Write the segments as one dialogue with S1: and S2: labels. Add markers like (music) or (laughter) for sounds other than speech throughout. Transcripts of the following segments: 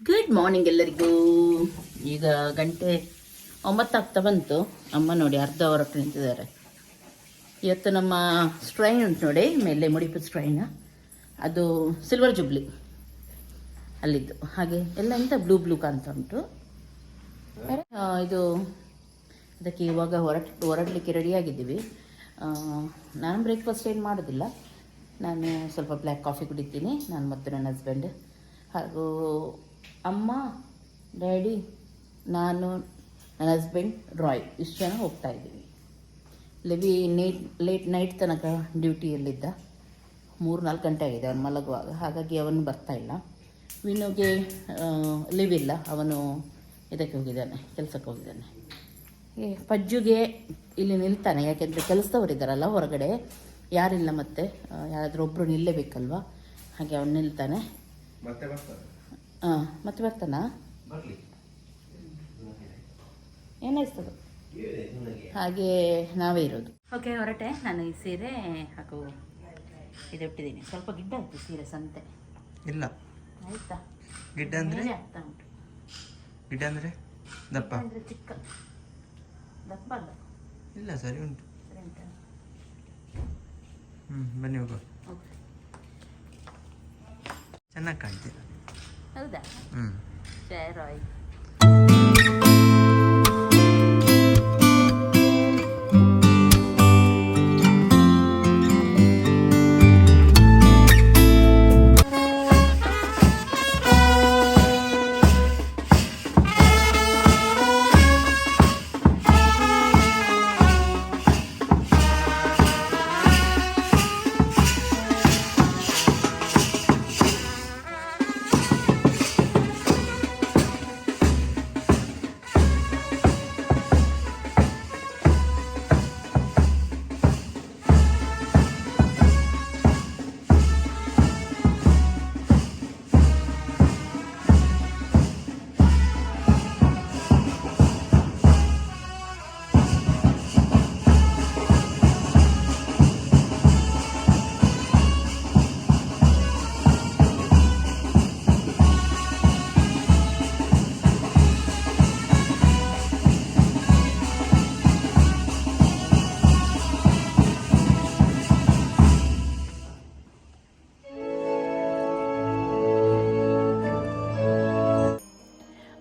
S1: Good morning ಎಲ್ಲರಿಗೂ. ಈಗ ಗಂಟೆ ಒಂಬತ್ತಾಗ್ತಾ ಬಂತು. ಅಮ್ಮ ನೋಡಿ ಅರ್ಧ ಹೊರಟು ನಿಂತಿದ್ದಾರೆ. ಇವತ್ತು ನಮ್ಮ ಸ್ಟ್ರೈನ್ ಉಂಟು ನೋಡಿ, ಮೇಲೆ ಮುಡಿಪು ಸ್ಟ್ರೈನ್ ಅದು ಸಿಲ್ವರ್ ಜುಬ್ಲಿ ಅಲ್ಲಿದ್ದು. ಹಾಗೆ ಎಲ್ಲ ಎಂತ ಬ್ಲೂ ಬ್ಲೂ ಕಾಣ್ತಾ ಉಂಟು. ಇದು ಅದಕ್ಕೆ ಇವಾಗ ಹೊರಟ, ಹೊರಡಲಿಕ್ಕೆ ರೆಡಿಯಾಗಿದ್ದೀವಿ ನಾನು ಬ್ರೇಕ್ಫಾಸ್ಟ್ ಏನು ಮಾಡೋದಿಲ್ಲ. ನಾನು ಸ್ವಲ್ಪ ಬ್ಲ್ಯಾಕ್ ಕಾಫಿ ಕುಡಿತೀನಿ. ನಾನು ಮತ್ತು ನನ್ನ ಹಸ್ಬೆಂಡ್ ಹಾಗೂ ಅಮ್ಮ, ಡ್ಯಾಡಿ, ನಾನು, ನನ್ನ ಹಸ್ಬೆಂಡ್, ರಾಯ್, ಇಷ್ಟು ಜನ ಹೋಗ್ತಾ ಇದ್ದೀವಿ. ಲೆವಿ ನೈಟ್, ಲೇಟ್ ನೈಟ್ ತನಕ ಡ್ಯೂಟಿಯಲ್ಲಿದ್ದ ಮೂರು ನಾಲ್ಕು ಗಂಟೆ ಆಗಿದೆ, ಅವನು ಮಲಗುವಾಗ. ಹಾಗಾಗಿ ಅವನು ಬರ್ತಾ ಇಲ್ಲ. ವಿನುಗೆ ಲಿವ್ ಇಲ್ಲ. ಅವನು ಇದಕ್ಕೆ ಹೋಗಿದ್ದಾನೆ, ಕೆಲಸಕ್ಕೆ ಹೋಗಿದ್ದಾನೆ. ಏ, ಪಜ್ಜುಗೆ ಇಲ್ಲಿ ನಿಲ್ತಾನೆ. ಯಾಕೆಂದರೆ ಕೆಲಸದವರಿದ್ದಾರಲ್ಲ ಹೊರಗಡೆ. ಯಾರಿಲ್ಲ ಮತ್ತೆ. ಯಾರಾದರೂ ಒಬ್ಬರು ನಿಲ್ಲೇಬೇಕಲ್ವಾ? ಹಾಗೆ ಅವನು ನಿಲ್ತಾನೆ. ಹಾಂ ಮತ್ತೆ ಬರ್ತಾನಾ? ಏನಾಯ್ತದ? ಹಾಗೆ ನಾವೇ ಇರೋದು. ಓಕೆ ಹೊರಟೆ. ನಾನು ಈ ಸೀರೆ ಹಾಕು ಇದೆ ಇಟ್ಟಿದ್ದೀನಿ. ಸ್ವಲ್ಪ ಗಿಡ್ಡ ಆಯ್ತು ಸೀರೆ ಸಂತೆ.
S2: ಇಲ್ಲ.
S1: ಆಯ್ತಾ?
S2: ಗಿಡ್ಡ ಅಂದ್ರೆ?
S1: ಆಗ್ತಾ ಉಂಟು.
S2: ಗಿಡ್ಡ ಅಂದ್ರೆ ದಪ್ಪ?
S1: ಅಂದರೆ ಚಿಕ್ಕ. ದಪ್ಪ ಅಲ್ಲ?
S2: ಇಲ್ಲ ಸರಿ ಉಂಟು.
S1: ಸರಿ ಉಂಟಾ?
S2: ಹ್ಮ್ ಬನ್ನಿ ಹೋಗುವ.
S1: ಓಕೆ.
S2: ಚೆನ್ನಾಗಿ ಕಾಣ್ತೀರ
S1: ಹೌದಾ
S2: ಹ್ಮ್
S1: ಜಯ ರಾಯ್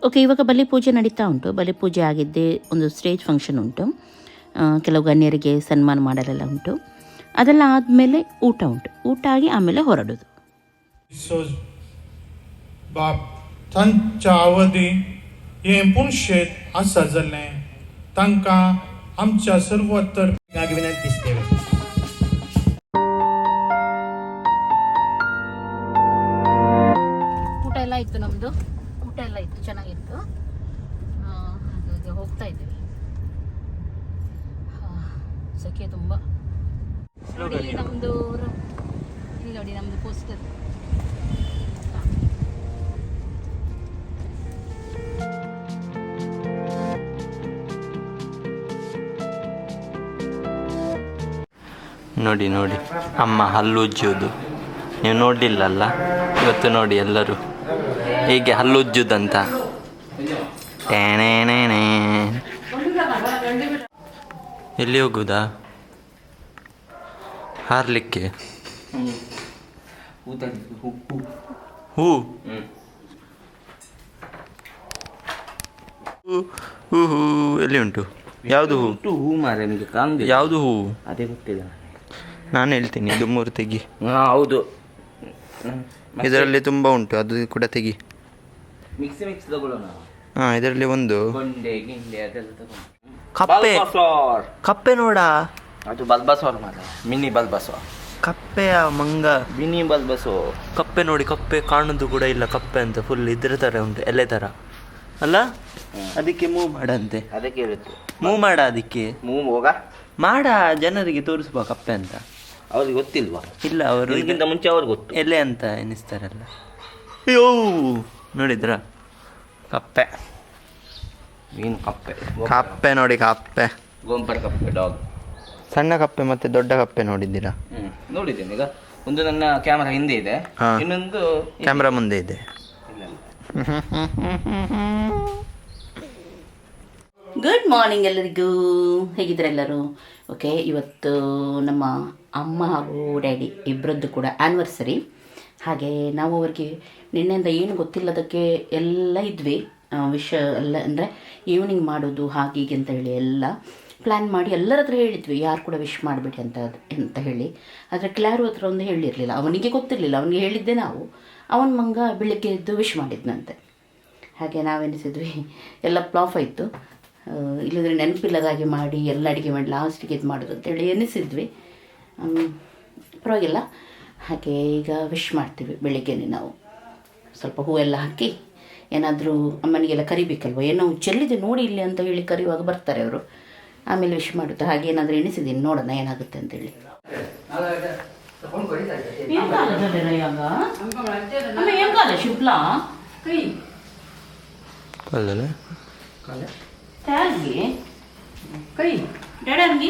S1: ಓಕೆ ಇವಾಗ ಬಲಿ ಪೂಜೆ ನಡೀತಾ ಉಂಟು ಬಲಿ ಪೂಜೆ ಆಗಿದ್ದೇ ಒಂದು ಸ್ಟೇಜ್ ಫಂಕ್ಷನ್ ಉಂಟು ಆ, ಕೆಲವು ಗಣ್ಯರಿಗೆ ಸನ್ಮಾನ ಮಾಡಲೆಲ್ಲ ಉಂಟು ಅದೆಲ್ಲ ಆದಮೇಲೆ ಊಟ ಉಂಟು ಊಟ ಆಗಿ ಆಮೇಲೆ ಹೊರಡೋದು
S3: सोज बाप तांच्या आवदी हे पुणशेत आसा जालें तांकां आमच्या सर्वोत्तर
S2: ವಿನಂತಿಸ್ತೇವೆ
S1: ಸೆಕೆ ತುಂಬ. ನೋಡಿ ನಮ್ಮದು ಇಲ್ಲಿ ನೋಡಿ ನಮ್ಮದು ಪೋಸ್ಟರ್
S4: ನೋಡಿ ನೋಡಿ. ಅಮ್ಮ ಹಲ್ಲು ಉಜ್ಜುವುದು. ನೀವು ನೋಡಿಲ್ಲಲ್ಲ ಇವತ್ತು ನೋಡಿ ಎಲ್ಲರೂ. ಹೀಗೆ ಹಲ್ಲು ಉಜ್ಜುದಂತ ಟೇಣೇಣೇಣೇ. ಎಲ್ಲಿ ಹೋಗುದಾ? ಹಾರ್ಲಿಕ್ಕೆ. ಹೂ ಹೂ. ಹೂ. ಹೂ ಎಲ್ಲಿ ಉಂಟು? ಯಾವುದು ಹೂ?
S5: ಹೂ ಮಾರೆ ನಿಮಗೆ ಕಾಂಗ್
S4: ಯಾವುದು ಹೂ?
S5: ಅದೇ ಗೊತ್ತಿಲ್ಲ
S4: ನಾನು ಹೇಳ್ತೀನಿ ಇದು ಮೂರು ತೆಗಿ.
S5: ಹಾ ಹೌದು.
S4: ಇದರಲ್ಲಿ ತುಂಬ ಉಂಟು ಅದು ಕೂಡ ತೆಗಿ.
S5: ಮಿಕ್ಸಿ ಮಿಕ್ಸ್ ತಗೊಳ್ಳೋಣ?
S4: ಹಾಂ ಇದರಲ್ಲಿ ಒಂದು. ಕಪ್ಪೆ. ಕಪ್ಪೆ ನೋಡ.
S5: ಅದು ಬಲ್ಬಸಾರ್ ಮಾರ ಮಿನಿ ಬಲ್ಬಸೋ
S4: ಕಪ್ಪೆಯ ಮಂಗ.
S5: ಮಿನಿ ಬಲ್ಬಸೋ
S4: ಕಪ್ಪೆ ನೋಡಿ ಕಪ್ಪೆ ಕಾಣೋದು ಕೂಡ ಇಲ್ಲ ಕಪ್ಪೆ ಅಂತ ಫುಲ್ ಇದ್ರ ಥರ ಉಂಟು ಎಲೆ ಥರ ಅಲ್ಲ? ಅದಕ್ಕೆ ಮೂವ್ ಮಾಡಂತೆ.
S5: ಅದಕ್ಕೆ ಇರುತ್ತೆ.
S4: ಮೂವ್ ಮಾಡ ಅದಕ್ಕೆ.
S5: ಮೂವ್ ಹೋಗ?
S4: ಮಾಡ ಜನರಿಗೆ ತೋರಿಸುವ ಕಪ್ಪೆ ಅಂತ.
S5: ಅವ್ರಿಗೆ ಗೊತ್ತಿಲ್ವಾ?
S4: ಇಲ್ಲ ಅವರು
S5: ಇದಕ್ಕಿಂತ ಮುಂಚೆ ಅವ್ರಿಗೆ ಗೊತ್ತು.
S4: ಎಲೆ ಅಂತ ಎನಿಸ್ತಾರಲ್ಲ ಅಯ್ಯೋ! ನೋಡಿದ್ರ? ಕಪ್ಪೆ.
S5: ಮೀನು ಕಪ್ಪೆ.
S4: ಕಪ್ಪೆ ನೋಡಿ ಕಪ್ಪೆ.
S5: ಗೋಂಪರ್ ಕಪ್ಪೆ ಡಾಗ್.
S4: ಸಣ್ಣ ಕಪ್ಪೆ ಮತ್ತೆ ದೊಡ್ಡ ಕಪ್ಪೆ ನೋಡಿದ್ದೀರಾ?
S5: ಹ್ಮ್ ನೋಡಿದ್ದೇನೆ. ಈಗ ಒಂದು ನನ್ನ ಕ್ಯಾಮರಾ ಹಿಂದೆ ಇದೆ.
S4: ಹಾ.
S5: ಇನ್ನೊಂದು
S4: ಕ್ಯಾಮ್ರಾ ಮುಂದೆ ಇದೆ.
S1: ಗುಡ್ ಮಾರ್ನಿಂಗ್ ಎಲ್ಲರಿಗೂ. ಹೇಗಿದ್ದಾರೆ ಎಲ್ಲರೂ? ಓಕೆ ಇವತ್ತು ನಮ್ಮ ಅಮ್ಮ ಹಾಗೂ ಡ್ಯಾಡಿ ಇಬ್ಬರದ್ದು ಕೂಡ ಆ್ಯನಿವರ್ಸರಿ ಹಾಗೆ ನಾವು ಅವ್ರಿಗೆ ನಿನ್ನೆಯಿಂದ ಏನು ಗೊತ್ತಿಲ್ಲದಕ್ಕೆ ಎಲ್ಲ ಇದ್ವಿ. ವಿಷ ಎಲ್ಲ ಅಂದರೆ ಈವ್ನಿಂಗ್ ಮಾಡೋದು ಹಾಗೆ ಹೀಗೆ ಅಂತ ಹೇಳಿ ಎಲ್ಲ. ಪ್ಲ್ಯಾನ್ ಮಾಡಿ ಎಲ್ಲರ ಹತ್ರ ಹೇಳಿದ್ವಿ, ಯಾರು ಕೂಡ ವಿಶ್ ಮಾಡಬೇಡಿ ಅಂತ ಅಂತ ಹೇಳಿ. ಆದರೆ ಕ್ಲಾರು ಹತ್ರ ಒಂದು ಹೇಳಿರಲಿಲ್ಲ. ಅವನಿಗೆ ಗೊತ್ತಿರಲಿಲ್ಲ. ಅವನಿಗೆ ಹೇಳಿದ್ದೆ ನಾವು. ಅವನ ಮಂಗ ಬೆಳಗ್ಗೆ ಎದ್ದು ವಿಶ್ ಮಾಡಿದ್ನಂತೆ. ಹಾಗೆ ನಾವೆನಿಸಿದ್ವಿ. ಎಲ್ಲ ಪ್ಲಾಫ್ ಆಯಿತು. ಇಲ್ಲದ್ರೆ ನೆನಪಿಲ್ಲದಾಗಿ ಮಾಡಿ, ಎಲ್ಲ ಅಡುಗೆ ಮಾಡಿ ಲಾಸ್ಟಿಗೆ ಇದು ಮಾಡೋದು ಅಂತೇಳಿ ಎನಿಸಿದ್ವಿ. ಪರವಾಗಿಲ್ಲ. ಹಾಗೆ ಈಗ ವಿಶ್ ಮಾಡ್ತೀವಿ ಬೆಳಿಗ್ಗೆನೆ ನಾವು. ಸ್ವಲ್ಪ ಹೂವೆಲ್ಲ ಹಾಕಿ, ಏನಾದರೂ ಅಮ್ಮನಿಗೆಲ್ಲ ಕರಿಬೇಕಲ್ವ? ಏನೋ ಚೆಲ್ಲಿದೆ, ನೋಡಿ ಇಲ್ಲಿ ಅಂತ ಹೇಳಿ ಕರೆಯುವಾಗ ಬರ್ತಾರೆ ಅವರು. ಆಮೇಲೆ ವಿಶ್ ಮಾಡುತ್ತೆ. ಹಾಗೆ ಏನಾದರೂ ಎಣಿಸಿದೀನಿ ನೋಡೋಣ ಏನಾಗುತ್ತೆ ಅಂತೇಳಿ. ಶಿಪ್ಲಾ
S4: ಅಲ್ಲಲ್ಲ
S1: Tagi. Kai. Dadan gi.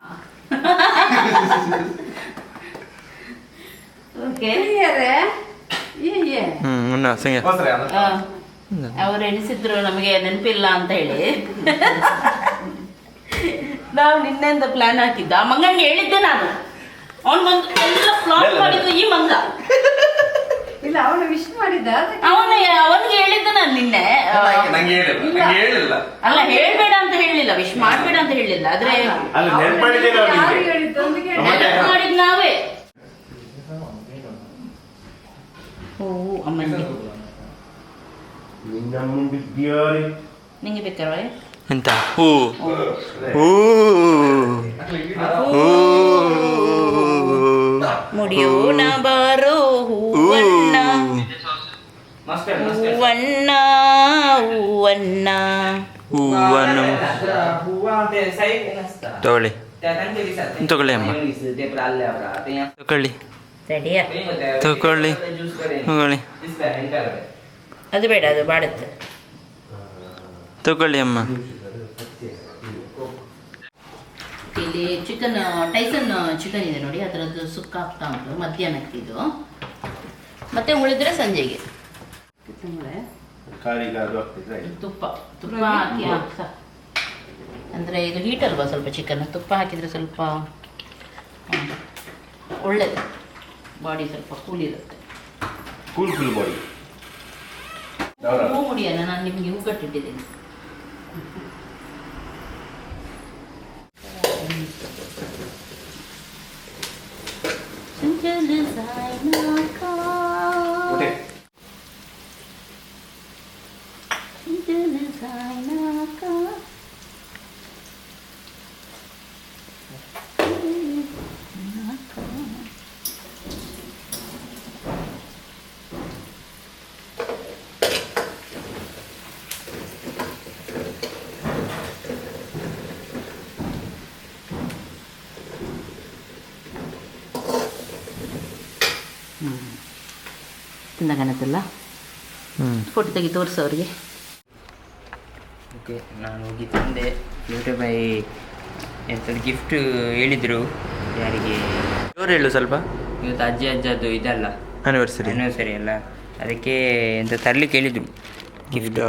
S4: Sange
S1: ಅವ್ರು ಎಣಿಸಿದ್ರು ನಮಗೆ ನೆನಪಿಲ್ಲ ಅಂತ ಹೇಳಿ. ನಾವು ನಿನ್ನೆಯಿಂದ ಪ್ಲಾನ್ ಹಾಕಿದ್ದ. ಆ ಮಂಗನಿಗೆ ಹೇಳಿದ್ದೆ ನಾನು. ಅವನಿಗೊಂದು ಎಲ್ಲ ಫ್ಲಾಪ್ ಮಾಡಿದ್ದು ಈ ಮಂಗ.
S6: ಇಲ್ಲ ಅವನು ವಿಶ್ ಮಾಡಿದ್ದ
S1: ಅವನು ಅವನಿಗೆ ಹೇಳಿದ್ದ ನಾನು ನಿನ್ನೆ. ಅಲ್ಲ ಹೇಳ್ಬೇಡ ಅಂತ ಹೇಳಿಲ್ಲ ವಿಶ್ ಮಾಡ್ಬೇಡ ಅಂತ ಹೇಳಿಲ್ಲ ಆದ್ರೆ
S6: ಅಂತ
S1: ನೆನಪು ಮಾಡಿದ್ ನಾವೇ. ಓ ಅಮ್ಮನಿಗೆ ನಿಂಗೆ ಬೇಕಾರೆ
S4: ಎಂತ? ಹೂ. ಹೂ. ಹೂ.
S1: ಮುಡಿಯೋಣ. ಬಾರೋ ಹೂವಣ್ಣ. ಹೂವಣ್ಣ ಹೂವಣ್ಣ.
S4: ಹೂವನ್ನು ತಗೊಳ್ಳಿ. ತಗೊಳ್ಳಿ ಅಮ್ಮ. ತಗೊಳ್ಳಿ.
S1: ತಡಿಯ.
S4: ತಗೊಳ್ಳಿ. ತಗೊಳ್ಳಿ.
S1: ಅದು ಬೇಡ ಅದು ಬಾಡುತ್ತೆ.
S4: ತಗೊಳ್ಳಿ ಅಮ್ಮ.
S1: ಇಲ್ಲಿ ಚಿಕನ್ ಟೈಸನ್ ಚಿಕನ್ ಇದೆ ನೋಡಿ ಅದರದ್ದು ಸುಕ್ಕ ಆಗ್ತಾ ಉಂಟು ಮಧ್ಯಾಹ್ನಕ್ಕೆ ಇದು. ಮತ್ತೆ ಉಳಿದ್ರೆ ಸಂಜೆಗೆ. ತುಪ್ಪ. ತುಪ್ಪ ಹಾಕಿ ಹಾಕ್ತಾ ಅಂದರೆ ಇದು ಹೀಟ್ ಅಲ್ವಾ ಸ್ವಲ್ಪ ಚಿಕನ್ ತುಪ್ಪ ಹಾಕಿದ್ರೆ ಸ್ವಲ್ಪ ಒಳ್ಳೇದು. ಬಾಡಿ ಸ್ವಲ್ಪ ಕೂಲ್ ಇರುತ್ತೆ.
S5: ಕೂಲ್ ಫುಲ್ ಬಾಡಿ
S1: ಹೂ ಮುಡಿಯಲ್ಲ ನಾನು ನಿಮಗೆ る在中おでん。る在中
S4: ಹ್ಞೂ
S1: ಫೋಟೋ ತೆಗಿ ತೋರಿಸು ಅವ್ರಿಗೆ.
S2: ಓಕೆ ನಾನು ಹೋಗಿ ತಂದೆ. ಬ್ಯೂಟಿ ಬೈ ಎಂಥದ್ದು ಗಿಫ್ಟ್ ಹೇಳಿದರು ಯಾರಿಗೆ?
S4: ಜೋರು ಹೇಳು ಸ್ವಲ್ಪ.
S2: ಇವತ್ತು ಅಜ್ಜಿ ಅಜ್ಜದ್ದು ಇದಲ್ಲ.
S4: ಆನಿವರ್ಸರಿ
S2: ಆ್ಯನಿವರ್ಸರಿ ಅಲ್ಲ. ಅದಕ್ಕೆ ಎಂತ ತರಲಿಕ್ಕೆ ಹೇಳಿದರು. ಗಿಫ್ಟ್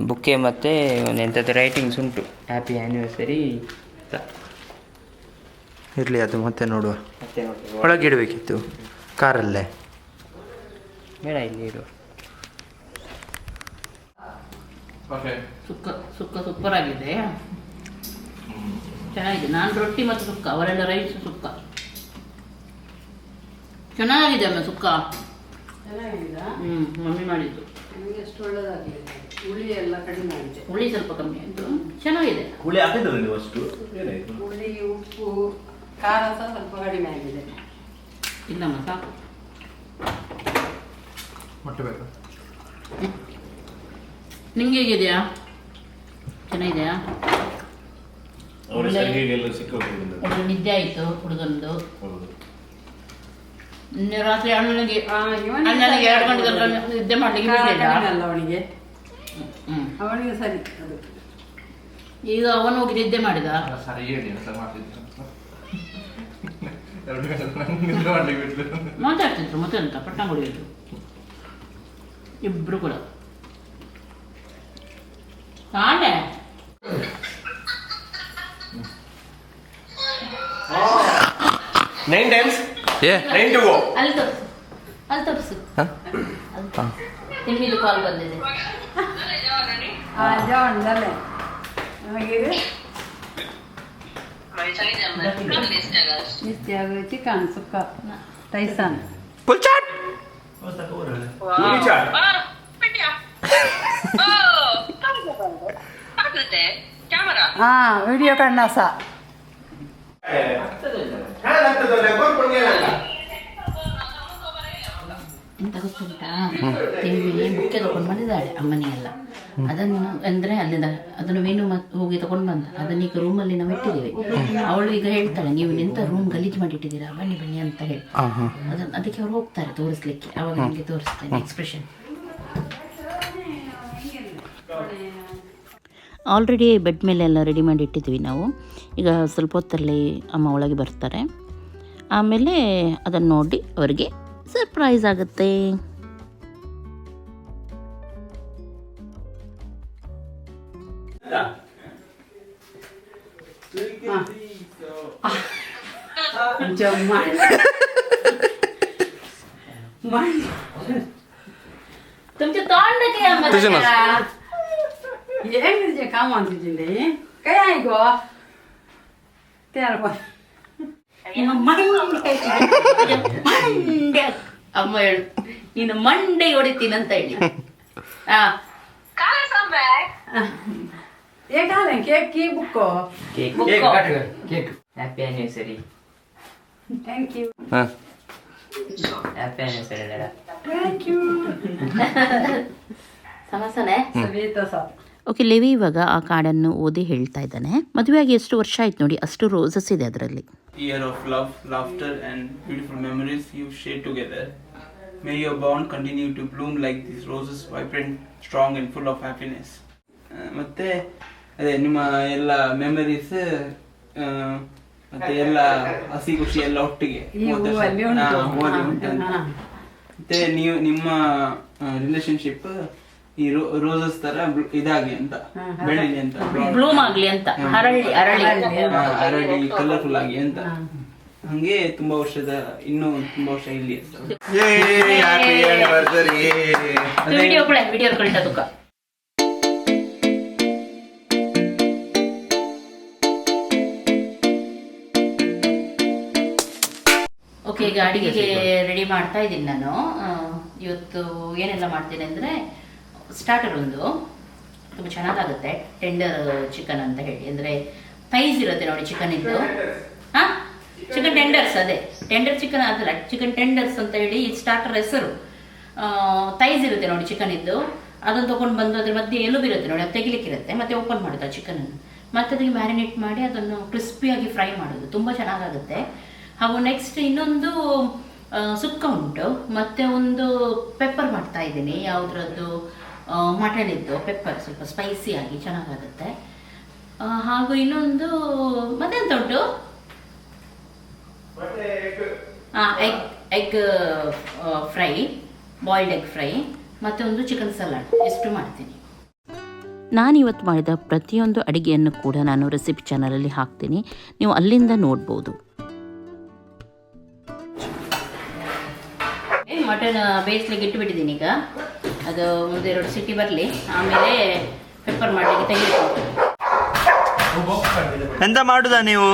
S2: ಬುಕ್ಕೆ ಮತ್ತು ಒಂದು ಎಂಥದ್ದು ರೈಟಿಂಗ್ಸ್ ಉಂಟು. ಹ್ಯಾಪಿ ಆ್ಯನಿವರ್ಸರಿ
S4: ಇರಲಿ ಅದು ಮತ್ತೆ ನೋಡುವ.
S2: ಮತ್ತೆ ನೋಡಿ
S4: ಒಳಗೆ ಇಡಬೇಕಿತ್ತು. ಕಾರಲ್ಲೇ.
S2: ಬೇಡ ಇಲ್ಲಿ ಇಡು
S1: ಸುಕ್ಕ ಸುಕ್ಕ ಸೂಪರ್ ಆಗಿದೆ ಚೆನ್ನಾಗಿದೆ ನಾನು ರೊಟ್ಟಿ ಮತ್ತು ಸುಕ್ಕ ಅವರೆಲ್ಲ ರೈಸ್ ಸುಕ್ಕ ಚೆನ್ನಾಗಿದೆ ಅಮ್ಮ ಸುಕ್ಕ
S6: ಚೆನ್ನಾಗಿದೆ
S1: ಹ್ಞೂ ಮಮ್ಮಿ ಮಾಡಿದ್ದು
S6: ನನಗೆ ಎಷ್ಟು ಒಳ್ಳೇದಾಗಿದೆ ಹುಳಿ ಎಲ್ಲ ಕಡಿಮೆ ಆಗಿದೆ
S1: ಹುಳಿ ಸ್ವಲ್ಪ ಕಮ್ಮಿ ಆಯಿತು ಚೆನ್ನಾಗಿದೆ
S5: ಹುಳಿ ಹಾಕಿದ್ರೆ ನೀವು ಅಷ್ಟು ಏನಾಯ್ತು
S6: ಹುಳಿ ಉಪ್ಪು ಖಾರ ಸಹ ಸ್ವಲ್ಪ ಕಡಿಮೆ ಆಗಿದೆ
S1: ಇಲ್ಲಮ್ಮ ಸಾಕು
S3: ಮೊಟ್ಟೆ ಬೇಕಾ.
S1: ನಿಂಗೆ ಹೇಗಿದೆಯಾ? ಚೆನ್ನಾಗಿದೆಯಾ? ನಿದ್ದೆ ಆಯ್ತು ಹುಡುಗಂದು. ನಿನ್ನೆ ರಾತ್ರಿ ಅಣ್ಣನಿಗೆ ಅಣ್ಣನಿಗೆ ಎರಡು ಗಂಟೆ ತನಕ ನಿದ್ದೆ ಮಾಡ್ಲಿಕ್ಕೆ ಬಿಡಲಿಲ್ಲ.
S6: ಅವನಿಗೆ.
S1: ಹ್ಮ್.
S6: ಅವನಿಗೆ ಸರಿ ಅದು.
S1: ಈಗ ಅವನು ಹೋಗಿ ನಿದ್ದೆ ಮಾಡಿದ?
S7: ಸರಿ ಹೇಳಿ ಅಂತ ಮಾಡ್ತಿದ್ರು? (laughs) ಎರಡು ಗಂಟೆ ನಂಗೆ ನಿದ್ದೆ ಮಾಡ್ಲಿಕ್ಕೆ ಬಿಟ್ಲು
S1: ಮಾತಾಡ್ತಿದ್ರು ಮತ್ತೆ ಎಂತ? ಪಟ್ಟಣ ಹೊಡೆಯೋದು. ಇಬ್ರು ಕೂಡ. ತಾಂಡೆ.
S5: ನೈನ್ ಟೈಮ್ಸ್
S4: ಏ.
S5: ನೈನ್ ಟು ಗೋ
S1: ಅಲ್ಲಿ ತೋರಿಸು. ಅಲ್ಲಿ ತೋರ್ಸು. ನಿಮ್ಮಿದು ಕಾಲ್ ಬಂದಿದೆ.
S6: ನಿತ್ಯ ಚಿಕನ್ ಸುಕ್ಕ ಟೈಸನ್
S4: ಫುಲ್ ಚಾಟ್
S6: ಹಾ ವಿಡಿಯೋ ಕಣ್ಣ ಸಹ
S1: ಎಂತ ಗೊತ್ತುಂಟಾ ತಿಂಡಿ ಮುಖ್ಯ ತಗೊಂಡು ಬಂದಿದ್ದಾಳೆ ಅಮ್ಮನಿಗೆಲ್ಲ ಅದನ್ನು ಅಂದ್ರೆ ಅಲ್ಲಿಂದ ಅದನ್ನು ವೇಣು ಹೋಗಿ ತಗೊಂಡು ಬಂದ. ಅದನ್ನ ಈಗ ರೂಮಲ್ಲಿ ನಾವು ಇಟ್ಟಿದ್ದೇವೆ. ಅವಳು ಈಗ ಹೇಳ್ತಾಳೆ ನೀವು ನಿಂತ ರೂಮ್ ಗಲೀಜು ಮಾಡಿಟ್ಟಿದ್ದೀರಾ? ಬನ್ನಿ ಬನ್ನಿ ಅಂತ ಹೇಳಿ. ಅದನ್ನ ಅದಕ್ಕೆ ಅವ್ರು ಹೋಗ್ತಾರೆ ತೋರಿಸ್ಲಿಕ್ಕೆ. ಅವಾಗ ನಿಮಗೆ ತೋರಿಸ್ತೇನೆ ಎಕ್ಸ್ಪ್ರೆಷನ್ ಆಲ್ರೆಡಿ ಬೆಡ್ ಮೇಲೆ ಎಲ್ಲ ರೆಡಿ ಮಾಡಿ ಇಟ್ಟಿದ್ವಿ ನಾವು. ಈಗ ಸ್ವಲ್ಪ ಹೊತ್ತಲ್ಲಿ ಅಮ್ಮ ಒಳಗೆ ಬರ್ತಾರೆ. ಆಮೇಲೆ ಅದನ್ನು ನೋಡಿ ಅವರಿಗೆ ಸರ್ಪ್ರೈಸ್ ಆಗುತ್ತೆ. तुमचे तोंड काय
S4: तुझे ना.
S6: ಏನ್ ಇದೆ ಕಾಮ ಅಂತಿದ್ದೀನಿ ಕೈ ಆಯ್ಕೋ ತೇಳ್ಕೊ
S1: ಮಂಡ್ಯ ಅಮ್ಮ ಹೇಳು ನೀನು ಮಂಡೆ ಹೊಡಿತೀನಂತ ಹೇಳಿ ಆ
S6: ಏ ಕಾಲೆ cake key ಬುಕ್ಕೋ
S2: cake
S1: ಬುಕ್ಕೋ.
S2: Cake happy anniversary
S6: thank you
S4: ಹಾಂ
S2: ಹ್ಯಾಪಿ ಆನಿವರ್ಸರಿ
S6: ಥ್ಯಾಂಕ್ ಯು
S1: ಸಮಸನೆ
S6: ಸಬೇತ ಸಹ
S1: ಓಕೆ ಲೆವಿ ಇವಾಗ ಆ ಕಾರ್ಡನ್ನು ಓದಿ ಹೇಳ್ತಾ ಇದ್ದಾನೆ ಮದುವೆಯಾಗಿ ಎಷ್ಟು ವರ್ಷ ಆಯ್ತು ನೋಡಿ ಅಷ್ಟು ರೋಸಸ್ ಇದೆ ಅದರಲ್ಲಿ
S8: year of love, laughter, and beautiful memories you share together. May your bond continue to bloom like these roses, vibrant, strong, and full of happiness. ಆ, ಮತ್ತೆ ಅದೇ ನಿಮ್ಮ ಎಲ್ಲ ಮೆಮರೀಸ್ ಮತ್ತೆ ಎಲ್ಲ ಹಸಿ ಖುಷಿ ಎಲ್ಲ ಒಟ್ಟಿಗೆ. ಮೂವತ್ತು ವರ್ಷ.
S6: ಹೂವಲ್ಲಿ ಉಂಟು.
S8: ಹಾ, ಹೂವಲ್ಲಿ ಉಂಟು ಅಂತ.
S6: ಹಾ.
S8: ಮತ್ತೆ ನೀವು ನಿಮ್ಮ ರಿಲೇಶನ್ಶಿಪ್ ಈ ರೋಸಸ್ ತರ ಬ್ಲ- ಇದಾಗಿ ಅಂತ. ಬೆಳಿಗ್ಗೆ ಅಂತ.
S1: ಬ್ಲೂಮ್ ಆಗ್ಲಿ ಅಂತ. ಹರಳಿ ಅರಳಿ
S8: ಹಾ, ಅರಳಿ ಕಲರ್ಫುಲ್ ಆಗಿ ಅಂತ. ಹಂಗೆ ತುಂಬಾ ವರ್ಷದ ಇನ್ನೂ ತುಂಬಾ ವರ್ಷ ಇಲ್ಲಿ ಅಂತ.
S7: ಹ್ಯಾಪಿ ಆನಿವರ್ಸರಿ
S1: ವಿಡಿಯೋ ಈಗ ಅಡಿಗೆಗೆ ರೆಡಿ ಮಾಡ್ತಾ ಇದ್ದೀನಿ ನಾನು. ಇವತ್ತು ಏನೆಲ್ಲ ಮಾಡ್ತೀನಿ ಅಂದರೆ ಸ್ಟಾರ್ಟರ್ ಒಂದು. ತುಂಬ ಚೆನ್ನಾಗಾಗುತ್ತೆ. ಟೆಂಡರ್ ಚಿಕನ್ ಅಂತ ಹೇಳಿ. ಅಂದರೆ ಥೈಸ್ ಇರುತ್ತೆ ನೋಡಿ ಚಿಕನ್ ಇದ್ದು ಹಾಂ? ಚಿಕನ್ ಟೆಂಡರ್ಸ್ ಅದೇ. ಟೆಂಡರ್ ಚಿಕನ್ ಅದಲ್ಲ ಚಿಕನ್ ಟೆಂಡರ್ಸ್ ಅಂತ ಹೇಳಿ ಈ ಸ್ಟಾರ್ಟರ್ ಹೆಸರು. ಥೈಸ್ ಇರುತ್ತೆ ನೋಡಿ ಚಿಕನ್ ಇದ್ದು ಅದನ್ನು ತೊಗೊಂಡು ಬಂದು ಅದ್ರ ಮಧ್ಯೆ ಎಲುಬಿರುತ್ತೆ ನೋಡಿ ಅದು ತೆಗಿಲಿಕ್ಕಿರುತ್ತೆ. ಮತ್ತೆ ಓಪನ್ ಮಾಡುತ್ತೆ ಆ ಚಿಕನನ್ನು ಮತ್ತೆ ಅದಕ್ಕೆ ಮ್ಯಾರಿನೇಟ್ ಮಾಡಿ ಅದನ್ನು ಕ್ರಿಸ್ಪಿಯಾಗಿ ಫ್ರೈ ಮಾಡೋದು. ತುಂಬ ಚೆನ್ನಾಗಾಗುತ್ತೆ. ಹಾಗೂ ನೆಕ್ಸ್ಟ್ ಇನ್ನೊಂದು ಸುಕ್ಕ ಉಂಟು. ಮತ್ತೆ ಒಂದು ಪೆಪ್ಪರ್ ಮಾಡ್ತಾ ಇದ್ದೀನಿ. ಯಾವುದ್ರದ್ದು ಮಟನ್ ಇದ್ದು ಪೆಪ್ಪರ್ ಸ್ವಲ್ಪ ಸ್ಪೈಸಿ ಆಗಿ ಚೆನ್ನಾಗಾಗುತ್ತೆ. ಹಾಗೂ ಇನ್ನೊಂದು ಮತ್ತೆಂತ ಉಂಟು? Egg egg fry boiled egg fry ಮತ್ತೆ ಒಂದು ಚಿಕನ್ ಸಲಾಡ್ ಎಷ್ಟು ಮಾಡ್ತೀನಿ? ನಾನಿವತ್ತು ಮಾಡಿದ ಪ್ರತಿಯೊಂದು ಅಡಿಗೆಯನ್ನು ಕೂಡ ನಾನು ರೆಸಿಪಿ ಚಾನಲಲ್ಲಿ ಹಾಕ್ತೀನಿ. ನೀವು ಅಲ್ಲಿಂದ ನೋಡ್ಬೋದು. ಮಟನ್ ಬೇಯಿಸ್ಲಿಕ್ಕೆ ಇಟ್ಟುಬಿಟ್ಟಿದ್ದೀನಿ ಈಗ. ಅದು ಒಂದೆರಡು ಸಿಟಿ ಬರಲಿ. ಆಮೇಲೆ ಪೆಪ್ಪರ್ ಮಾಡಲಿಕ್ಕೆ ತೆಗೆದುಕೊಂಡು
S4: ಎಂತ ಮಾಡುದಾ ನೀವು?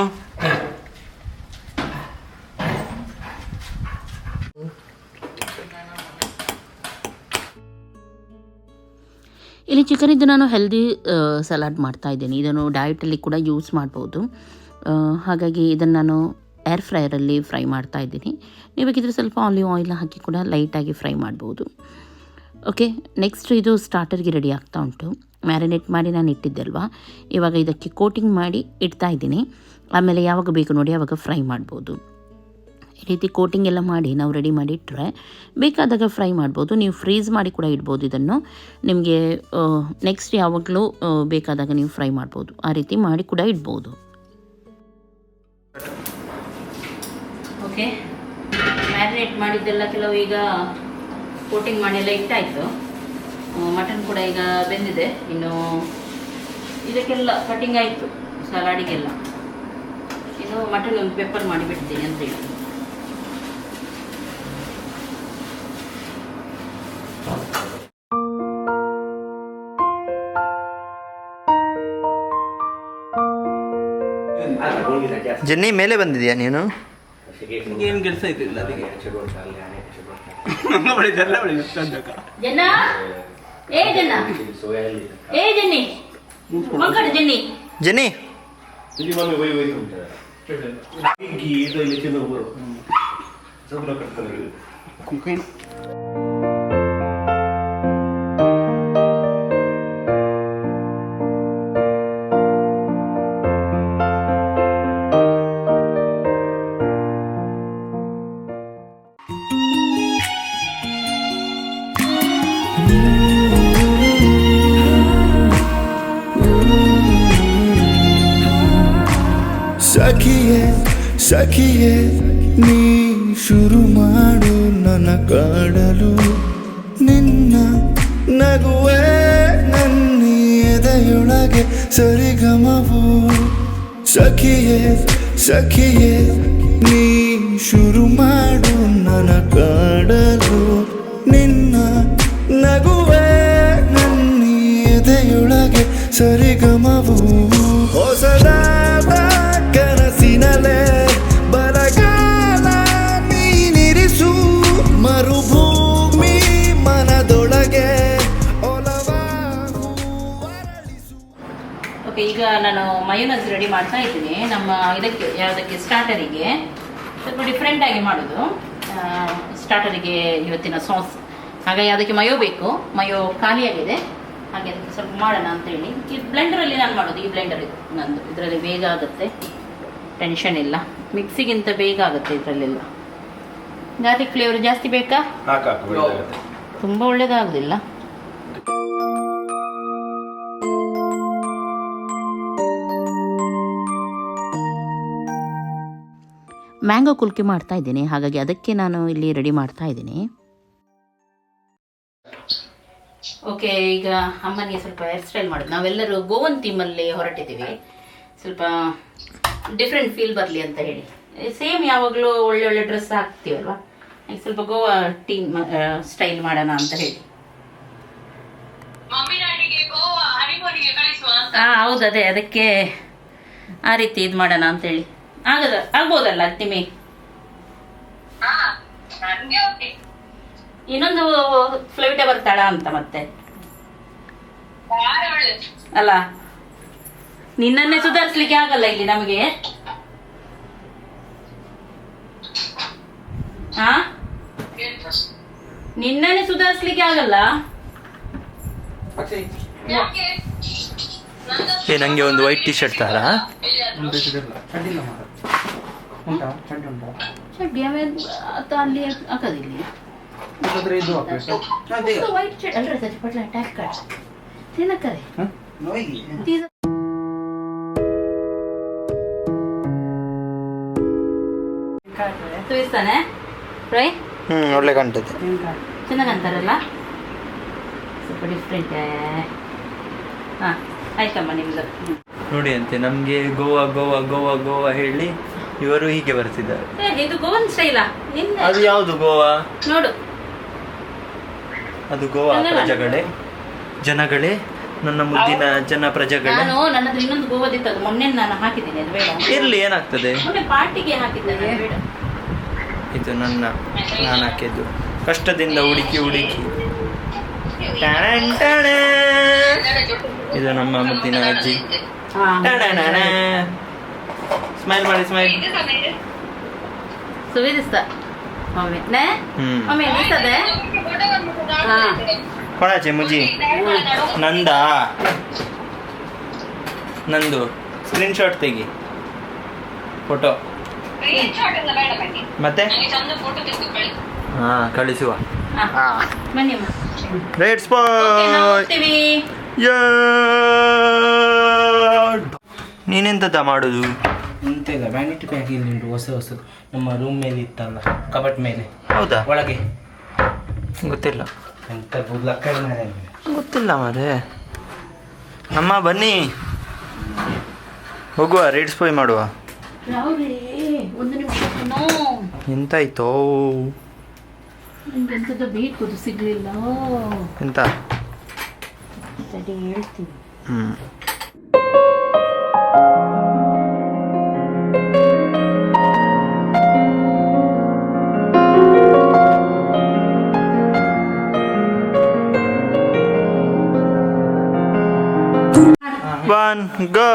S1: ಇಲ್ಲಿ ಚಿಕನ್ ಇದು ನಾನು ಹೆಲ್ದಿ ಸಲಾಡ್ ಮಾಡ್ತಾ ಇದ್ದೀನಿ. ಇದನ್ನು ಡಯಟಲ್ಲಿ ಕೂಡ ಯೂಸ್ ಮಾಡ್ಬೋದು. ಹಾಗಾಗಿ ಇದನ್ನು ನಾನು ಏರ್ ಫ್ರೈಯರಲ್ಲಿ ಫ್ರೈ ಮಾಡ್ತಾ ಇದ್ದೀನಿ. ನೀವು ಬೇಕಿದ್ರೆ ಸ್ವಲ್ಪ ಆಲಿವ್ ಆಯಿಲ್ ಹಾಕಿ ಕೂಡ ಲೈಟಾಗಿ ಫ್ರೈ ಮಾಡ್ಬೋದು. ಓಕೆ ನೆಕ್ಸ್ಟ್ ಇದು ಸ್ಟಾರ್ಟರ್ಗೆ ರೆಡಿ ಆಗ್ತಾ ಉಂಟು. ಮ್ಯಾರಿನೇಟ್ ಮಾಡಿ ನಾನು ಇಟ್ಟಿದ್ದೆ ಅಲ್ವಾ? ಇವಾಗ ಇದಕ್ಕೆ ಕೋಟಿಂಗ್ ಮಾಡಿ ಇಡ್ತಾ ಇದ್ದೀನಿ. ಆಮೇಲೆ ಯಾವಾಗ ಬೇಕು ನೋಡಿ ಆವಾಗ ಫ್ರೈ ಮಾಡ್ಬೋದು. ಈ ರೀತಿ ಕೋಟಿಂಗ್ ಎಲ್ಲ ಮಾಡಿ ನಾವು ರೆಡಿ ಮಾಡಿ ಇಟ್ಟರೆ ಬೇಕಾದಾಗ ಫ್ರೈ ಮಾಡ್ಬೋದು. ನೀವು ಫ್ರೀಸ್ ಮಾಡಿ ಕೂಡ ಇಡ್ಬೋದು ಇದನ್ನು. ನಿಮಗೆ ನೆಕ್ಸ್ಟ್ ಯಾವಾಗಲೂ ಬೇಕಾದಾಗ ನೀವು ಫ್ರೈ ಮಾಡ್ಬೋದು. ಆ ರೀತಿ ಮಾಡಿ ಕೂಡ ಇಡ್ಬೋದು. ಓಕೆ. ಮ್ಯಾರಿನೇಟ್ ಮಾಡಿದ್ದೆಲ್ಲ ಕೆಲವು ಈಗ ಕೋಟಿಂಗ್ ಮಾಡಿ ಎಲ್ಲ ಇಟ್ಟಾಯಿತು. ಮಟನ್ ಕೂಡ ಈಗ ಬೆಂದಿದೆ. ಇನ್ನು ಇದಕ್ಕೆಲ್ಲ ಕಟಿಂಗ್ ಆಯಿತು ಸಲಾಡಿಗೆಲ್ಲ. ಇನ್ನು ಮಟನ್ ಒಂದು ಪೆಪ್ಪರ್ ಮಾಡಿಬಿಡ್ತೀನಿ ಅಂತ ಹೇಳಿ.
S4: ಜನ್ನಿ ಮೇಲೆ ಬಂದಿದೆಯಾ ನೀನು?
S8: ಏನು ಕೆಲಸ ಇದ್ದಿಲ್ಲ ಅದಕ್ಕೆ ನನ್ನ ಬಳಿ ಜಲ್ಲ ಬಳಿ ಚಂದಕ
S1: ಜನ ಏ ಜನ? ಏ ಜನ್ನಿ? ಮಕ್ಕಳು ಜನ್ನಿ.
S4: ಜನ್ನಿ?
S5: ಇಲ್ಲಿ ಮಮ್ಮಿ ಹೋಯ್ ಹೋಯ್ ಅಂತ ಗೀತ ಇಲ್ಲಿ ತಿನ್ನೋರು ಸಬ್ರ ಕಟ್ಕೊಂಡು ಕುಂಕೇನ್
S9: ಸಖಿಯೇ ನೀ ಶುರು ಮಾಡು ನನ್ನ ಕಾಡಲು. ನಿನ್ನ ನಗುವೆ ನನ್ನ ಎದೆಯೊಳಗೆ ಸರಿಗಮವು. ಸಖಿಯೇ ಸಖಿಯೇ, ನೀ ಶುರು ಮಾಡು ನನ್ನ ಕಾಡಲು. ನಿನ್ನ ನಗುವೆ ನನ್ನ ಎದೆಯೊಳಗೆ ಸರಿಗಮವು.
S1: ಮಯೋನಸ್ ರೆಡಿ ಮಾಡ್ತಾ ಇದ್ದೀನಿ. ನಮ್ಮ ಇದಕ್ಕೆ ಯಾವುದಕ್ಕೆ ಸ್ಟಾರ್ಟರಿಗೆ ಸ್ವಲ್ಪ ಡಿಫ್ರೆಂಟ್ ಆಗಿ ಮಾಡೋದು. ಸ್ಟಾರ್ಟರಿಗೆ ಇವತ್ತಿನ ಸಾಸ್ ಹಾಗಾಗಿ ಅದಕ್ಕೆ ಮಯೋ ಬೇಕು. ಮಯೋ ಖಾಲಿಯಾಗಿದೆ. ಹಾಗೆ ಅದಕ್ಕೆ ಸ್ವಲ್ಪ ಮಾಡೋಣ ಅಂತೇಳಿ. ಈ ಬ್ಲೆಂಡರಲ್ಲಿ ನಾನು ಮಾಡೋದು. ಈ ಬ್ಲೆಂಡರ್ ಇದು ನಂದು. ಇದರಲ್ಲಿ ಬೇಗ ಆಗುತ್ತೆ. ಟೆನ್ಷನ್ ಇಲ್ಲ. ಮಿಕ್ಸಿಗಿಂತ ಬೇಗ ಆಗುತ್ತೆ ಇದರಲ್ಲೆಲ್ಲ. ಗಾರ್ಲಿಕ್ ಫ್ಲೇವರ್ ಜಾಸ್ತಿ ಬೇಕಾ. ತುಂಬ ಒಳ್ಳೇದಾಗೋದಿಲ್ಲ. ಮ್ಯಾಂಗೋ ಕುಲ್ಕಿ ಮಾಡ್ತಾ ಇದ್ದೀನಿ. ಹಾಗಾಗಿ ಅದಕ್ಕೆ ನಾನು ಇಲ್ಲಿ ರೆಡಿ ಮಾಡ್ತಾ ಇದ್ದೀನಿ. ಓಕೆ ಈಗ ಅಮ್ಮನಿಗೆ ಸ್ವಲ್ಪ ಹೇರ್ ಸ್ಟೈಲ್ ಮಾಡೋದು. ನಾವೆಲ್ಲರೂ ಗೋವನ್ ಥೀಮಲ್ಲಿ ಹೊರಟಿದ್ದೀವಿ. ಸ್ವಲ್ಪ ಡಿಫ್ರೆಂಟ್ ಫೀಲ್ ಬರಲಿ ಅಂತ ಹೇಳಿ. ಸೇಮ್ ಯಾವಾಗಲೂ ಒಳ್ಳೆ ಒಳ್ಳೆ ಡ್ರೆಸ್ ಹಾಕ್ತೀವಲ್ವ? ಈಗ ಸ್ವಲ್ಪ ಗೋವಾ ಟೀಮ್ ಸ್ಟೈಲ್ ಮಾಡೋಣ ಅಂತ ಹೇಳಿ. ಹಾಂ ಹೌದು ಅದೇ ಅದಕ್ಕೆ ಆ ರೀತಿ ಇದು ಮಾಡೋಣ ಅಂತೇಳಿ ಆಗದ ಆಗ್ಬೋದಲ್ಲ ತಿಮ್ಮಿ ಇನ್ನೊಂದು ಫ್ಲೈಟ್ ಬರ್ತಾಳ ಅಂತ ಮತ್ತೆ? ಅಲ್ಲ ನಿನ್ನನ್ನೇ ಸುಧಾರಿಸ್ಲಿಕ್ಕೆ ಆಗಲ್ಲ ಇಲ್ಲಿ ನಮಗೆ? ಹಾ? ನಿನ್ನನ್ನೇ ಸುಧಾರಿಸ್ಲಿಕ್ಕೆ ಆಗಲ್ಲ?
S4: ಏ ನಂಗೆ ಒಂದು ವೈಟ್ ಟಿ ಶರ್ಟ್ ತಾರಾ?
S8: ಚಡ್ಡಿ
S1: ಆಮೇಲೆ ಅದು ಅಲ್ಲಿ ಹಾಕೋದಿಲ್ಲ.
S8: ಹಾಗಾದ್ರೆ ಇದು ಹಾಕ್ಬೇಕು ಅದೇ.
S1: ವೈಟ್ ಚಡ್ಡಿ ಅಲ್ರಿ ಸರಿ ಪಟ್ಲ ಟ್ಯಾಕ್ ಕಾರ್ಡ್ ತಿನ್ನಕ್ಕರೆ.
S8: ನೋಯಿಗೆ
S1: ತೋರಿಸ್ತಾನೆ? ರೈ?
S4: ಹ್ಞೂ ಒಳ್ಳೆ ಕಾಣ್ತದೆ
S1: ಚೆನ್ನಾಗಿ ಅಂತಾರಲ್ಲ ಸ್ವಲ್ಪ ಡಿಫ್ರೆಂಟ್ ಹಾಂ. ಆಯ್ತಮ್ಮ ನಿಮ್ದು. ಹ್ಮ್.
S4: ನೋಡಿ ಅಂತೆ ನಮ್ಗೆ ಗೋವಾ ಗೋವಾ ಗೋವಾ ಗೋವಾ ಹೇಳಿ ಇವರು ಹೀಗೆ ಬರ್ತಿದ್ದಾರೆ.
S1: ಏ, ಇದು ಗೋವನ್ ಸ್ಟೈಲ? ನಿನ್ನ
S4: ಅದು ಯಾವುದು ಗೋವಾ?
S1: ನೋಡು.
S4: ಅದು ಗೋವಾ. ಪ್ರಜೆಗಳೇ. ಜನಗಳೇ ನನ್ನ ಮುದ್ದಿನ ಜನ ಪ್ರಜೆಗಳೇ
S1: ನಾನು ನನ್ನ ಹತ್ರ ಇನ್ನೊಂದು ಗೋವದಿತ್ತು ಅದು ಮೊನ್ನೆ ನಾನು ಹಾಕಿದ್ದೀನಿ ಅದು ಬೇಡ
S4: ಇರ್ಲಿ ಏನಾಗ್ತದೆ?
S1: ಮೊನ್ನೆ ಪಾರ್ಟಿಗೆ ಹಾಕಿದ್ದೆ ಬೇಡ.
S4: ಇದು ನನ್ನ ನಾನು ಹಾಕಿದ್ದು. ಕಷ್ಟದಿಂದ ಹುಡುಕಿ ಹುಡುಕಿ. ಇದು ನಮ್ಮ ಮುದ್ದಿನ ಅಜ್ಜಿ. ಸ್ಮೈಲ್ ಮಾಡಿ ಸ್ಮೈಲ್
S1: ಮಮ್ಮಿ ನೇ? ಮಮ್ಮಿ
S4: ಕೊಡಾಚೆ ಮುಜಿ ನಂದಾ? ನಂದು. ಸ್ಕ್ರೀನ್ ಶಾಟ್ ತೆಗಿ ಫೋಟೋ ಮತ್ತೆ?
S10: ಹಾ ಕಳಿಸುವ.
S1: ಹಾ. ಬನ್ನಿ ಅಮ್ಮ
S4: ರೇಟ್
S1: Okay, ನಾವು ಹೋಗ್ತೀವಿ.
S4: ನೀನೆಂತದ ಮಾಡುದು?
S5: ಎಂತ ಇಲ್ಲ ವ್ಯಾನಿಟಿ ಬ್ಯಾಗ್ ಇಲ್ಲಿ ಉಂಟು ಹೊಸ ಹೊಸದು ನಮ್ಮ ರೂಮ್ ಮೇಲೆ ಇತ್ತಲ್ಲ ಕಬಟ್ ಮೇಲೆ.
S4: ಹೌದಾ?
S5: ಒಳಗೆ.
S4: ಗೊತ್ತಿಲ್ಲ.
S5: ಎಂತ
S4: ಗೊತ್ತಿಲ್ಲ ಮಾರೆ. ಅಮ್ಮ ಬನ್ನಿ. ಹೋಗುವ ರೇಟ್ ಸ್ಪೈ ಮಾಡುವ. ಎಂತಾಯ್ತೋ?
S1: ನಿಮ್ಗೆ ಎಂಥದ್ದು ಬೇಕು ಅದು ಸಿಗ್ಲಿಲ್ಲ
S4: ಎಂತ
S1: ತಡಿ ಹೇಳ್ತೀನಿ
S4: ಹ್ಮ್ One, go!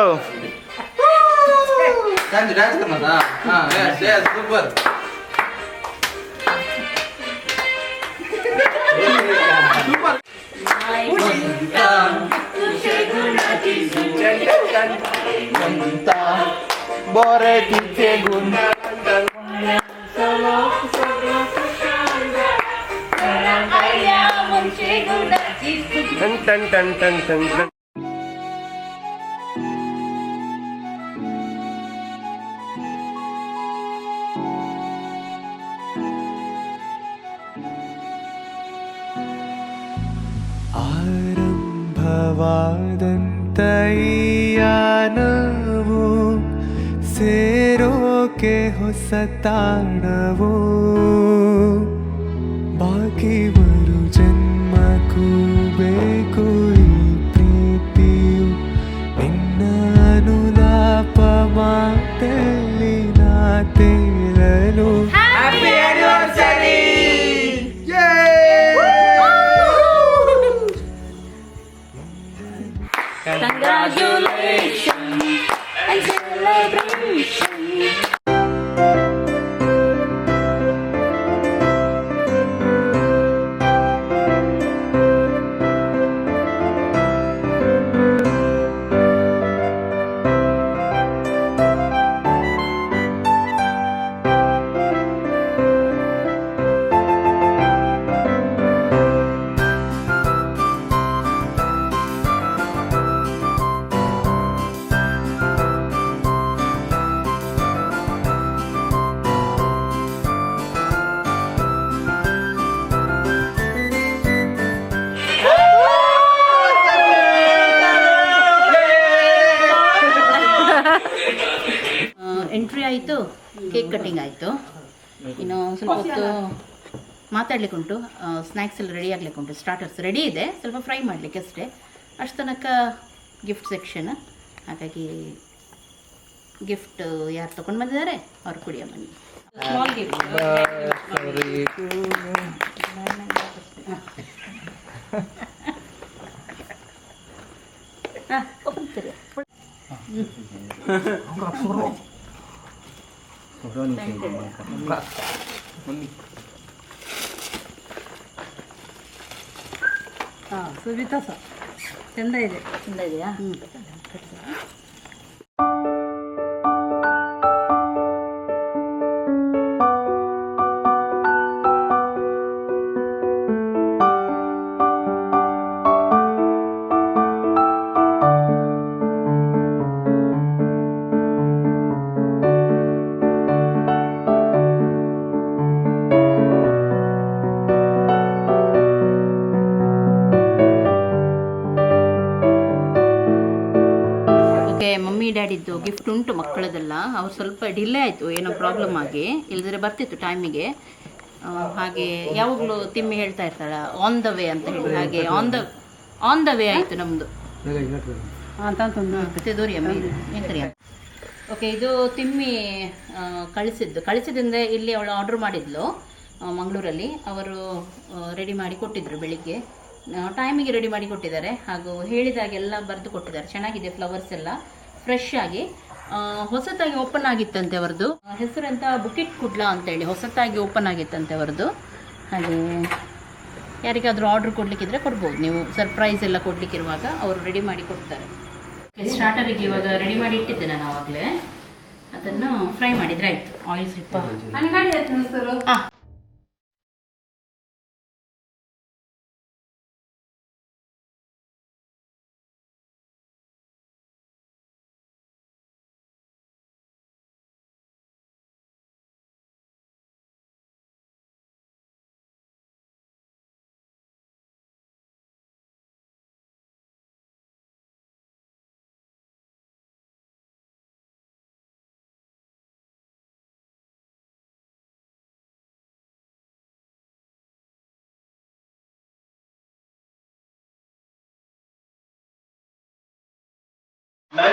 S11: Bore tice gunda Tan tan tan tan tan
S12: tan ആരംഭവാദം തയ്യാനാ ಸೇರೋಕೆ ಹೊಸ ತಾಣವು? ಬಾಕಿ ಬರು ಜನ್ಮಕ್ಕೂ ಬೇಕು ಈ ಪ್ರೀತಿಯು. ನಿನ್ನ ಅನುಲಾಪ ಮಾತಲ್ಲಿ ನಾ ತೇರಲು.
S1: Congratulations! ಮಾತಾಡ್ಲಿಕ್ಕೆ ಉಂಟು ಸ್ನ್ಯಾಕ್ಸ್ ಎಲ್ಲ ರೆಡಿ ಆಗಲಿಕ್ಕೆ ಉಂಟು ಸ್ಟಾರ್ಟರ್ಸ್ ರೆಡಿ ಇದೆ ಸ್ವಲ್ಪ ಫ್ರೈ ಮಾಡಲಿಕ್ಕೆ ಅಷ್ಟೇ. ಅಷ್ಟು ತನಕ ಗಿಫ್ಟ್ ಸೆಕ್ಷನ್ ಹಾಗಾಗಿ ಗಿಫ್ಟ್ ಯಾರು ತೊಗೊಂಡು ಬಂದಿದ್ದಾರೆ ಅವ್ರು ಕುಡಿಯೋ ಬನ್ನಿ. ಸ್ಮಾಲ್ ಗಿಫ್ಟ್ ಹಾಂ
S6: ಹಾಂ ಸುರಿತಾ ಸಹ ಚೆಂದ ಇದೆ
S1: ಚಂದ ಇದೆಯಾ ಓಕೆ ಮಮ್ಮಿ ಡ್ಯಾಡಿದ್ದು ಗಿಫ್ಟ್ ಉಂಟು ಮಕ್ಕಳದೆಲ್ಲ. ಅವ್ರು ಸ್ವಲ್ಪ ಡಿಲೇ ಆಯಿತು, ಏನೋ ಪ್ರಾಬ್ಲಮ್ ಆಗಿ. ಇಲ್ಲದ್ರೆ ಬರ್ತಿತ್ತು ಟೈಮಿಗೆ ಹಾಗೆ ಯಾವಾಗಲೂ ತಿಮ್ಮಿ ಹೇಳ್ತಾ ಇರ್ತಾಳ ಆನ್ ದ ವೇ ಅಂತ ಹೇಳಿ. ಹಾಗೆ on the on the way ಆಯಿತು ನಮ್ಮದು ಓಕೆ ಇದು ತಿಮ್ಮಿ ಕಳಿಸಿದ್ದು. ಕಳಿಸಿದಿಂದ ಇಲ್ಲಿ ಅವಳು ಆರ್ಡರ್ ಮಾಡಿದ್ಲು ಮಂಗಳೂರಲ್ಲಿ. ಅವರು ರೆಡಿ ಮಾಡಿ ಕೊಟ್ಟಿದ್ರು ಬೆಳಿಗ್ಗೆ. ಟೈಮಿಗೆ ರೆಡಿ ಮಾಡಿ ಕೊಟ್ಟಿದ್ದಾರೆ. ಹಾಗೂ ಹೇಳಿದಾಗೆಲ್ಲ ಬರೆದು ಕೊಟ್ಟಿದ್ದಾರೆ. ಚೆನ್ನಾಗಿದೆ ಫ್ಲವರ್ಸ್ ಎಲ್ಲ. ಫ್ರೆಶ್ ಆಗಿ ಹೊಸತಾಗಿ ಓಪನ್ ಆಗಿತ್ತಂತೆ ಅವರದು. ಹೆಸರಂತ ಬುಕಿಟ್ ಕುಡ್ಲಾ ಅಂತೇಳಿ ಹೊಸತಾಗಿ ಓಪನ್ ಆಗಿತ್ತಂತೆ ಅವರದು. ಹಾಗೆ ಯಾರಿಗಾದರೂ ಆರ್ಡ್ರ್ ಕೊಡ್ಲಿಕ್ಕಿದ್ರೆ ಕೊಡ್ಬೋದು. ನೀವು ಸರ್ಪ್ರೈಸ್ ಎಲ್ಲ ಕೊಡ್ಲಿಕ್ಕಿರುವಾಗ ಅವರು ರೆಡಿ ಮಾಡಿ ಕೊಡ್ತಾರೆ. ಸ್ಟಾರ್ಟರಿಗೆ ಇವಾಗ ರೆಡಿ ಮಾಡಿ ಇಟ್ಟಿದ್ದೆ ನಾನು ಆವಾಗಲೇ ಅದನ್ನು ಫ್ರೈ ಮಾಡಿದ್ರೆ ಆಯಿತು. ಆಯಿಲ್ ಸ್ವಲ್ಪ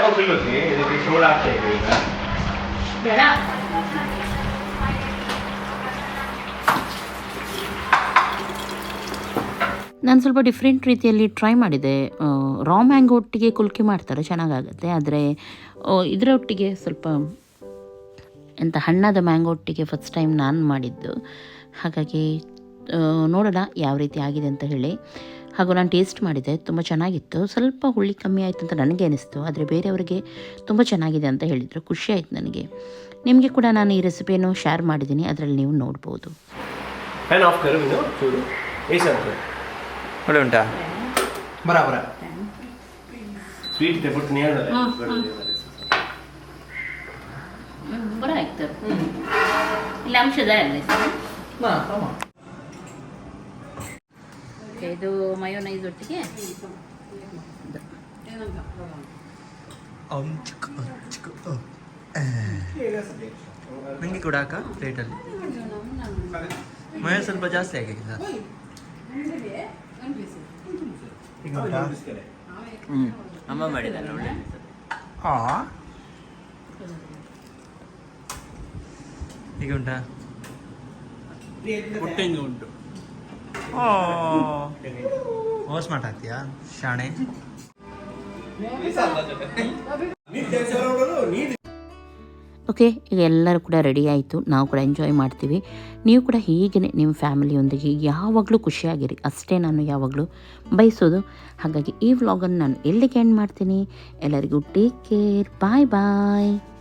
S11: ಗೊತ್ತಿಲ್ಲದೆ ಇದಕ್ಕೆ ಸೋಳ ಆಗ್ತಾ ಇದೆ ಈಗ
S1: ಬೇಡ ನಾನು ಸ್ವಲ್ಪ ಡಿಫ್ರೆಂಟ್ ರೀತಿಯಲ್ಲಿ ಟ್ರೈ ಮಾಡಿದೆ. ರಾ ಮ್ಯಾಂಗೋ ಒಟ್ಟಿಗೆ ಕುಲ್ಕಿ ಮಾಡ್ತಾರೆ ಚೆನ್ನಾಗಾಗುತ್ತೆ. ಆದರೆ ಇದರ ಒಟ್ಟಿಗೆ ಸ್ವಲ್ಪ ಎಂಥ ಹಣ್ಣಾದ ಮ್ಯಾಂಗೋ ಒಟ್ಟಿಗೆ ಫಸ್ಟ್ ಟೈಮ್ ನಾನು ಮಾಡಿದ್ದು. ಹಾಗಾಗಿ ನೋಡೋಣ ಯಾವ ರೀತಿ ಆಗಿದೆ ಅಂತ ಹೇಳಿ. ಹಾಗೂ ನಾನು ಟೇಸ್ಟ್ ಮಾಡಿದೆ ತುಂಬ ಚೆನ್ನಾಗಿತ್ತು. ಸ್ವಲ್ಪ ಹುಳಿ ಕಮ್ಮಿ ಆಯಿತು ಅಂತ ನನಗೆ ಅನಿಸ್ತು ಆದರೆ ಬೇರೆಯವರಿಗೆ ತುಂಬ ಚೆನ್ನಾಗಿದೆ ಅಂತ ಹೇಳಿದರು. ಖುಷಿ ಆಯಿತು ನನಗೆ. ನಿಮಗೆ ಕೂಡ ನಾನು ಈ ರೆಸಿಪಿಯನ್ನು ಶೇರ್ ಮಾಡಿದ್ದೀನಿ ಅದರಲ್ಲಿ ನೀವು ನೋಡ್ಬೋದು.
S11: ಫ್ಯಾನ್ ಆಫ್ ಕರು ನೀನು ಚೂರು. ಏಸು ಅಂತ
S3: ಒಳ್ಳೆ ಉಂಟಾ?
S7: ಬರ ಬರ
S11: ಸ್ವೀಟ್ ತೆಬಿಟ್ಟು ನೀ
S1: ಬರ ಆಯ್ತು. ಇಲ್ಲ ಅಂಶದ ಅಲ್ಲ ಸರ್ ಓಕೆ ಇದು ಮಯೋನೈಸ್ ಒಟ್ಟಿಗೆ?
S6: ನನಗೆ ಕೂಡ ಹಾಕ ಪ್ಲೇಟಲ್ಲಿ? ಮಯೋ ಸ್ವಲ್ಪ ಜಾಸ್ತಿ ಆಗಿದೆ ಸರ್.
S3: ಹ್ಞೂ ಅಮ್ಮ ಮಾಡಿದ್ದಾರೆ ಒಳ್ಳೆ
S6: ಆ? ಈಗ ಉಂಟಾ?
S4: ಹೊಟ್ಟೆಂಗೆ ಉಂಟು
S6: ಓಸ್ ಸ್ಮಾರ್ಟ್ ಆಗ್ತೀಯಾ? ಶಾಣೆ.
S1: ಓಕೆ ಈಗ ಎಲ್ಲರೂ ಕೂಡ ರೆಡಿ ಆಯಿತು. ನಾವು ಕೂಡ ಎಂಜಾಯ್ ಮಾಡ್ತೀವಿ. ನೀವು ಕೂಡ ಹೀಗೆ ನಿಮ್ಮ ಫ್ಯಾಮಿಲಿಯೊಂದಿಗೆ ಯಾವಾಗಲೂ ಖುಷಿಯಾಗಿರಿ. ಅಷ್ಟೇ ನಾನು ಯಾವಾಗಲೂ ಬಯಸೋದು. ಹಾಗಾಗಿ ಈ ವ್ಲಾಗನ್ನು ನಾನು ಎಲ್ಲಿಗೆ ಎಂಡ್ ಮಾಡ್ತೀನಿ? ಎಲ್ಲರಿಗೂ ಟೇಕ್ ಕೇರ್ ಬಾಯ್ ಬಾಯ್